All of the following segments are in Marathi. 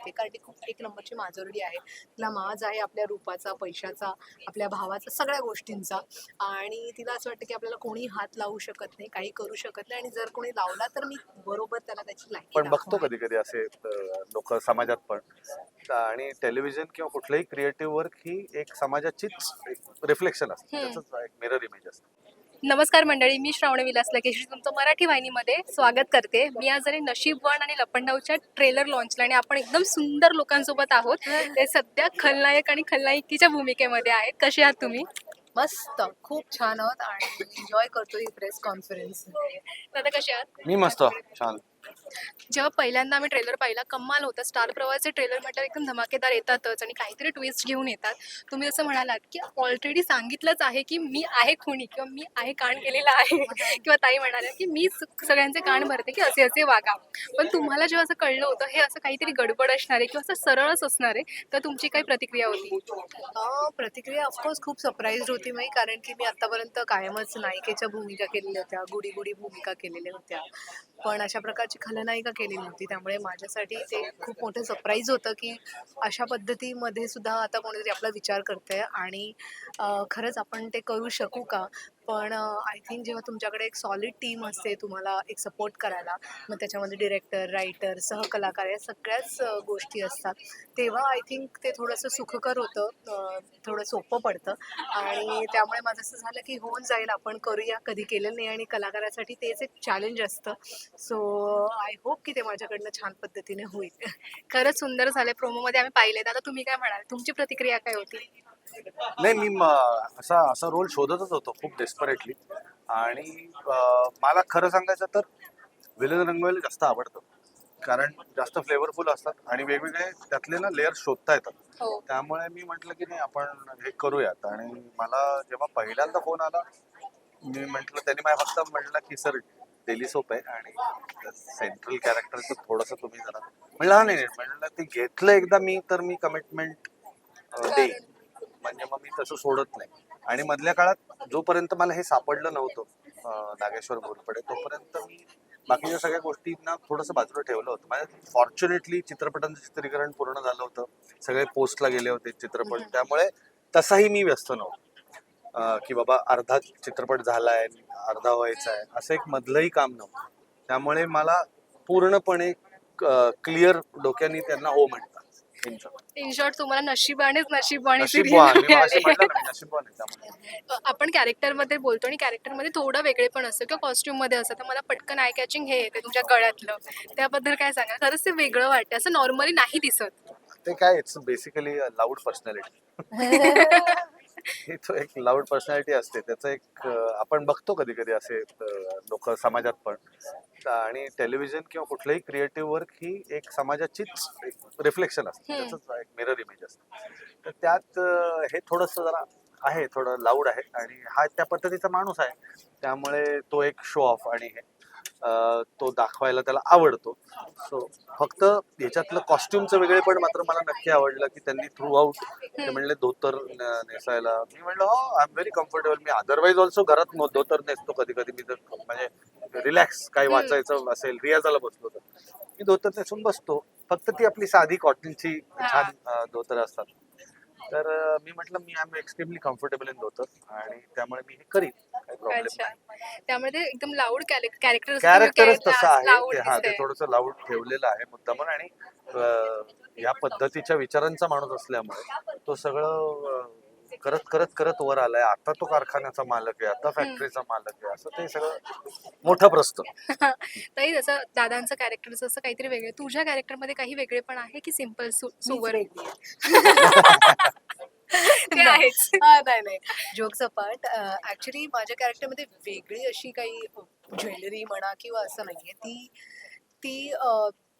वाटते कारण ती खूप एक नंबरची माजोरडी आहे. तिला माज आहे आपल्या रूपाचा पैशाचा आपल्या भावाचा सगळ्या गोष्टींचा. आणि तिला असं वाटतं की आपल्याला कोणी हात लावू शकत नाही काही करू शकत नाही. आणि जर कोणी लावला तर मी बरोबर त्याला त्याची लायकी पण बघतो. कधी कधी असे लोक समाजात पण. आणि टेलिव्हिजन किंवा कुठलंही क्रिएटिव्ह वर्क ही एक समाजाचीच रिफ्लेक्शन असते. त्याच एक मिरर इमेज असते. नमस्कार मंडळी मी श्रावणी विलास लकेश्री तुमचं मराठी वाहिनीमध्ये स्वागत करते. मी आज जरी नशीबवान आणि लपंडाऊच्या ट्रेलर लॉन्चला आणि आपण एकदम सुंदर लोकांसोबत आहोत. ते सध्या खलनायक आणि खलनायकीच्या भूमिकेमध्ये आहेत. कसे आहात तुम्ही? मस्त. खूप छान आहोत आणि एन्जॉय करतो ही प्रेस कॉन्फरन्स दादा कसे आहात? मी मस्त. छान. जेव्हा पहिल्यांदा आम्ही ट्रेलर पाहिला कमाल होता. स्टार प्रवाहाचे ट्रेलर म्हटलं एकदम धमाकेदार येतातच आणि काहीतरी ट्विस्ट घेऊन येतात. तुम्ही असं म्हणालात की ऑलरेडी सांगितलंच आहे की मी आहे खुणी किंवा मी आहे कान केलेला आहे. किंवा ताई म्हणाल्या की मी सगळ्यांचे कान भरते की असे असे वागा. पण तुम्हाला जेव्हा असं कळलं होतं हे असं काहीतरी गडबड असणार आहे किंवा असं सरळच असणार आहे तर तुमची काय प्रतिक्रिया होती? प्रतिक्रिया ऑफकोर्स खूप सरप्राईज होती मी कारण की मी आतापर्यंत कायमच नायिकेच्या भूमिका केलेल्या होत्या गुडी गुडी भूमिका केलेल्या होत्या. पण अशा प्रकारची खलनायिका केलेली नव्हती त्यामुळे माझ्यासाठी ते खूप मोठं सरप्राईज होतं की अशा पद्धतीमध्ये सुद्धा आता कोणीतरी आपला विचार करते आणि खरंच आपण ते करू शकू का? पण आय थिंक जेव्हा तुमच्याकडे एक सॉलिड टीम असते तुम्हाला एक सपोर्ट करायला मग त्याच्यामध्ये डिरेक्टर रायटर सहकलाकार या सगळ्याच गोष्टी असतात तेव्हा आय थिंक ते थोडंसं सुखकर होतं थोडं सोपं पडतं. आणि त्यामुळे माझं असं झालं की होऊन जाईल आपण करूया कधी केलं नाही आणि कलाकारासाठी तेच एक चॅलेंज असतं. सो आय होप की ते माझ्याकडनं छान पद्धतीने होईल. खरंच सुंदर झालं प्रोमोमध्ये आम्ही पाहिले आता तुम्ही काय म्हणाल? तुमची प्रतिक्रिया काय होती? नाही मी असा असा रोल शोधतच होतो खूप डेस्परेटली आणि मला खरं सांगायचं तर विलन रंगवायला जास्त आवडतं. कारण जास्त फ्लेवरफुल असतात आणि वेगवेगळे त्यातले ना लेअर शोधता येतात. हो. त्यामुळे मी म्हटलं की नाही आपण हे करूयात. आणि मला जेव्हा पहिल्यांदा फोन आला मी म्हटलं त्यांनी मला फक्त म्हटलं की सर डेली सोप आहे आणि सेंट्रल कॅरेक्टरचं थोडंसं तुम्ही जरा म्हणलं हा नाही नाही. म्हणलं ते घेतलं एकदा मी तर मी कमिटमेंट देईन. म्हणजे मग मी तसं सोडत नाही. आणि मधल्या काळात जोपर्यंत मला हे सापडलं नव्हतं नागेश्वर घोरपडे तोपर्यंत मी बाकीच्या सगळ्या गोष्टींना थोडंसं बाजूला ठेवलं होतं. माझ्या फॉर्च्युनेटली चित्रपटांचं चित्रीकरण पूर्ण झालं होतं. सगळे पोस्टला गेले होते चित्रपट. त्यामुळे तसाही मी व्यस्त नव्हतो. की बाबा अर्धा चित्रपट झालाय अर्धा व्हायचा आहे असं एक मधलंही काम नव्हतं. त्यामुळे मला पूर्णपणे क्लिअर डोक्याने त्यांना हो म्हणतात. इन शॉर्ट तुम्हाला नशिबानेच नशिबाने नशीबवान मी serial मगाशी मिळाली. म्हटलं ना मी नशीबवान आहे त्यामुळे. आपण कॅरेक्टरमध्ये बोलतो आणि कॅरेक्टरमध्ये थोडं वेगळे पण असतं. किंवा कॉस्ट्युममध्ये असतं. तर मला पटकन आय कॅचिंग हे येते तुमच्या गळ्यातलं. त्याबद्दल काय सांगा खरंच ते वेगळं वाटतं. असं नॉर्मली नाही दिसत. ते काय इट्स बेसिकली लाऊड पर्सनॅलिटी ही तो एक लाऊड पर्सनॅलिटी असते. त्याचं एक आपण बघतो कधी कधी असे लोक समाजात पण. आणि टेलिव्हिजन किंवा कुठलंही क्रिएटिव्ह वर्क ही एक समाजाचीच रिफ्लेक्शन असते. त्याच एक मिरर इमेज असते. तर त्यात हे थोडस जरा आहे थोडं लाऊड आहे. आणि हा त्या पद्धतीचा माणूस आहे. त्यामुळे तो एक शो ऑफ आणि हे. तो दाखवायला त्याला आवडतो. सो फक्त ह्याच्यातलं कॉस्ट्युमचं वेगळे पण मात्र मला नक्की आवडलं की त्यांनी थ्रू आउट ते म्हणले धोतर नेसायला. मी म्हणलं हो आय एम व्हेरी कम्फर्टेबल मी अदरवाईज ऑल्सो घरात धोतर नेसतो कधी कधी मी जर म्हणजे रिलॅक्स काही. वाचायचं असेल रियाजाला बसलो तर. मी धोतर नेसून बसतो. फक्त ती आपली साधी कॉटनची छान धोतर असतात. तर मी म्हटलं मी I am extremely comfortable in dhotar. आणि त्यामुळे मी हे करीन. प्रॉब्लेम अच्छा. नाही त्यामुळे ते एकदम लाऊड कॅरेक्टर कॅरेक्टरच तसं आहे. ते हा ते थोडस लाऊड ठेवलेलं आहे मुद्दामन आणि अं, या पद्धतीच्या विचारांचा माणूस असल्यामुळे तो सगळं अं, करत करत करत वर आलाय. आता तो कारखान्याचा मालक आहे आता फॅक्टरीचा मालक आहे असं ते सगळं मोठं प्रस्त तरी जसं दादांचं कॅरेक्टर जसं काहीतरी वेगळं. तुझ्या कॅरेक्टरमध्ये काही वेगळे पण आहे की सिंपल सुवर ते आहेच हा, नाही नाही. जोक्स अपार्ट ऍक्च्युली माझ्या कॅरेक्टरमध्ये वेगळी अशी काही ज्वेलरी म्हणा किंवा असं नाहीये. ती ती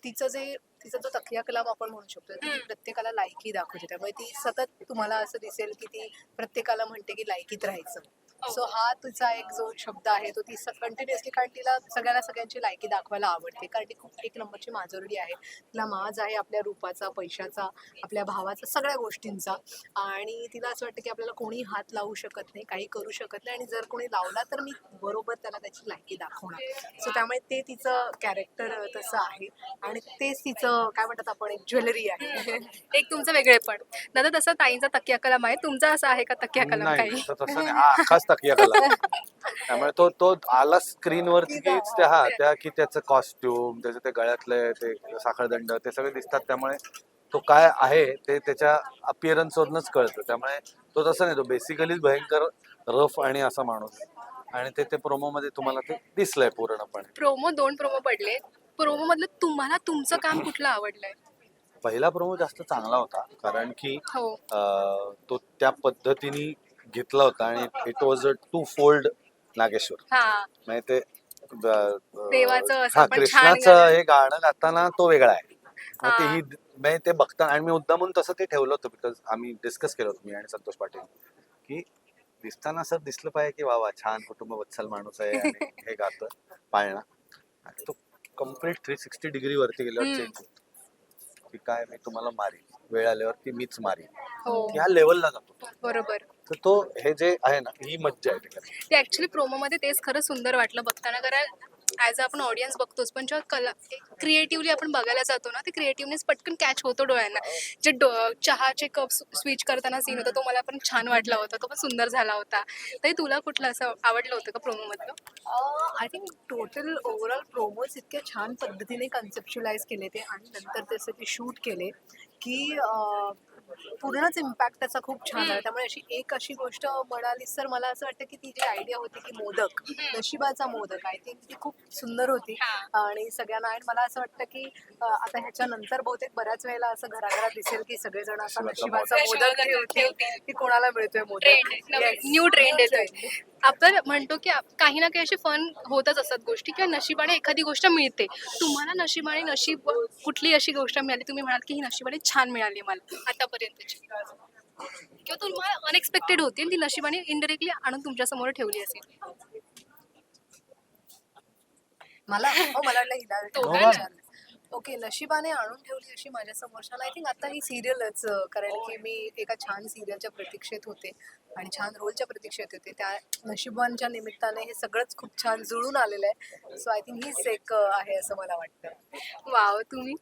तिचं जे तिचा जो तकिया कलाम आपण म्हणू शकतो ती. प्रत्येकाला लायकी दाखवते. त्यामुळे ती सतत तुम्हाला असं दिसेल की ती प्रत्येकाला म्हणते की लायकीत राहायचं. सो हा तिचा एक जो शब्द आहे तो ती कंटिन्युअसली कारण तिला सगळ्यांना सगळ्यांची लायकी दाखवायला आवडते. कारण ती खूप एक नंबरची माजोरडी आहे. तिला माज आहे आपल्या रूपाचा पैशाचा आपल्या भावाचा सगळ्या गोष्टींचा. आणि तिला असं वाटतं की आपल्याला कोणी हात लावू शकत नाही काही करू शकत नाही. आणि जर कोणी लावला तर मी बरोबर त्याला त्याची लायकी दाखवणार. सो त्यामुळे ते तिचं कॅरेक्टर तसं आहे. आणि तेच तिचं काय म्हणतात आपण एक ज्वेलरी आहे. एक तुमचं वेगळे पण दादा तसं ताईंचा तकिया कलम आहे. तुमचा असा आहे का तकिया कलम नाही काही? तकिया कला. त्यामुळे तो तो आला स्क्रीनवरती कीच त्या हा त्या की त्याचं कॉस्ट्युम त्याचे ते गळ्यातले ते साखळदंड ते सगळे दिसतात. त्यामुळे तो काय आहे ते त्याच्या अपिअरन्स वरूनच कळतं. त्यामुळे तो तसं नाही तो बेसिकलीच भयंकर रफ आणि असा माणूस. आणि ते ते प्रोमो मध्ये तुम्हाला ते दिसलंय पूर्णपणे. प्रोमो दोन प्रोमो पडले. प्रोमो मधलं तुम्हाला तुमचं काम कुठलं आवडलंय? पहिला प्रोमो जास्त चांगला होता. कारण की हो. अं, तो त्या पद्धतीने घेतला होता आणि it was a twofold Nageshwar. हा. म्हणजे ते ब- ब- देवाचं असं हा पण छान कृष्णाचं गाणं. हे गाणं गाताना तो वेगळा आहे. मग ते हा. ही म्हणजे ते बघता आणि मी मुद्दामून तसं ते ठेवलं होतं बिकॉज आम्ही डिस्कस केलं होतं मी आणि संतोष पाटील की दिसताना असं दिसलं पाहिजे की वा वा छान कुटुंब वत्सल माणूस आहे आणि हे गातं पाळणा. आणि तो कंप्लीट थ्री सिक्स्टी डिग्री वरती गेल्यावर हम्म. चेंज होतो. की काय मी तुम्हाला मारीन. वेळ आल्यावर की मीच मारीन. हो. ह्या लेवलला जातो. बरोबर. तर तो हे जे आहे ना ही मज्जा आहे ते ऍक्च्युली प्रोमो मध्ये तेच खरं सुंदर वाटलं बघताना. कारण ऍज आपण ऑडियन्स बघतोच पण जेव्हा कला क्रिएटिव्हली आपण बघायला जातो ना ते क्रिएटिव्हनेस पटकन कॅच होतो डोळ्यांना. जे डो चहाचे कप स्विच करताना सीन होता तो मला पण छान वाटला होता. तो पण सुंदर झाला होता. तरी तुला कुठलं असं आवडलं होतं का प्रोमो मधलं I think total overall promos इतक्या छान पद्धतीने कन्सेप्च्युलाइज केले ते आणि नंतर त्याचे ते शूट केले की पूर्णच इम्पॅक्ट त्याचा खूप छान आहे त्यामुळे अशी एक अशी गोष्ट म्हणालीस तर मला असं वाटतं की ती जी आयडिया होती की मोदक नशिबाचा मोदक आय थिंक ती खूप सुंदर होती. आणि सगळ्यांना आणि मला असं वाटतं की आता ह्याच्या नंतर बहुतेक बऱ्याच वेळेला असं घराघरात दिसेल की सगळेजण असा नशिबाचा मोदक. ठेवतील की कोणाला मिळतोय मोदक? न्यू ट्रेंड येतोय आपण म्हणतो की काही ना काही असे फन होतच असतात गोष्टी किंवा नशिबाने एखादी गोष्ट मिळते. तुम्हाला नशिबाने नशीब कुठली अशी गोष्ट मिळाली? तुम्ही म्हणाल की ही नशिबाने छान मिळाली मला. आतापर्यंतची किंवा तुम्हाला अनएक्सपेक्टेड होती ती नशिबाने इनडायरेक्टली आणून तुमच्यासमोर ठेवली असेल. मला हो मला वाटलं. ओके नशिबाने आणून ठेवली अशी माझ्या समोरच्याला. आय थिंक आता ही सिरियलच कारण की मी एका छान सिरियलच्या प्रतीक्षेत होते आणि छान रोलच्या प्रतीक्षेत होते. त्या नशिबांच्या निमित्ताने हे सगळंच खूप छान जुळून आलेलं आहे. सो आय थिंक हीच एक आहे असं मला वाटतं. वाव तुम्ही?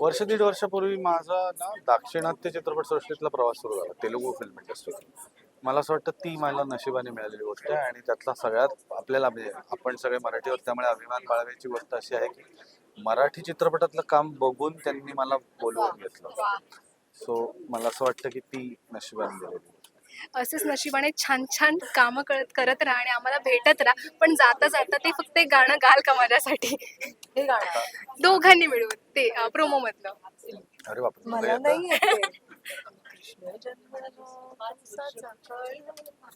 वर्ष दीड वर्षापूर्वी माझा ना दाक्षिणात्य चित्रपटसृष्टीतला प्रवास सुरू झाला तेलुगू फिल्म इंडस्ट्रीत मला असं वाटतं ती मला नशिबाने मिळालेली गोष्ट आहे आणि त्यातला सगळ्यात आपल्याला म्हणजे आपण सगळे मराठीवर त्यामुळे अभिमान बाळगायची गोष्ट अशी आहे की मराठी चित्रपटातलं काम बघून त्यांनी मला बोलवून घेतलं. सो मला असं वाटतं की ती नशिबाने दिलेली असेच नशिबाने छान छान कामं करत करत राहा आणि आम्हाला भेटत राहा पण जाता जाता ते फक्त एक गाणं गाल का माझ्यासाठी. हे गाणं. दोघांनी मिळून ते प्रोमो मधलं अरे बापरे मला? नाही.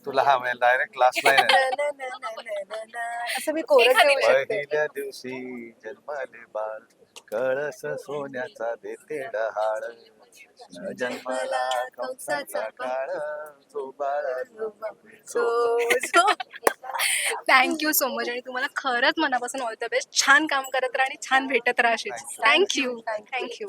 तुला हा डायरेक्ट लास्ट लाईन आहे. ना, ना, ना, ना, ना, ना. असं मी शकते. पहिल्या दिवशी जन्माले बाळ. कळस सोन्याचा देते डहाळ. जन्माला कंसाचा काळ तो बाळ थँक्यू सो मच आणि तुम्हाला खरंच मनापासून ऑल द बेस्ट छान काम करत राहा आणि छान भेटत राहा. थँक्यू. थँक्यू